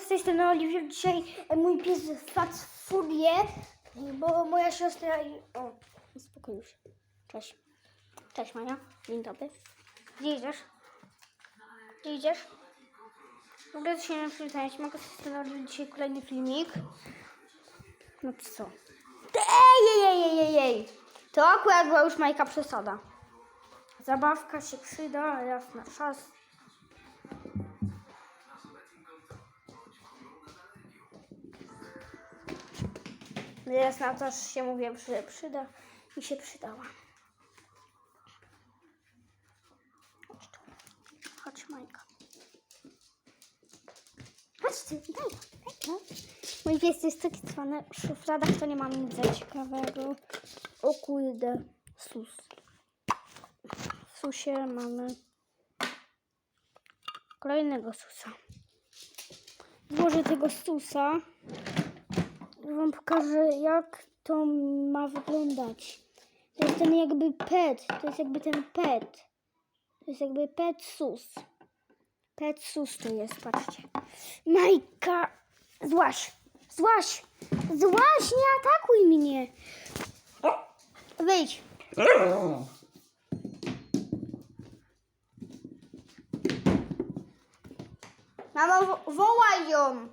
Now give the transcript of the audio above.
Z tej strony Oliwier. Dzisiaj e, mój pies wpadł w furię, bo moja siostra... O, spokój już. Cześć. Cześć Maja. Dzień dobry. Gdzie idziesz? Gdzie idziesz? Mogę się nie przywitać. Mogę Oliwier. Dzisiaj kolejny filmik. No co? Ej, ej, ej, ej, ej. To akurat była już Majka przesada. Zabawka się przyda, raz na czas. Raz na to się mówię, że przyda i się przydała. Chodź tu. Chodź Majka. Chodź ty, daj, daj. Mój pies jest taki cwany. W szufladach to nie mam nic za ciekawego. O kurde, sus. W susie mamy kolejnego susa. Złożę tego susa. Wam pokażę, jak to ma wyglądać. To jest ten jakby pet. To jest jakby ten pet. To jest jakby pet sus. Pet sus to jest, patrzcie. Majka! Złaś! Złaś! Złaś, nie atakuj mnie! Wyjdź! Mamo, wo- wołaj ją!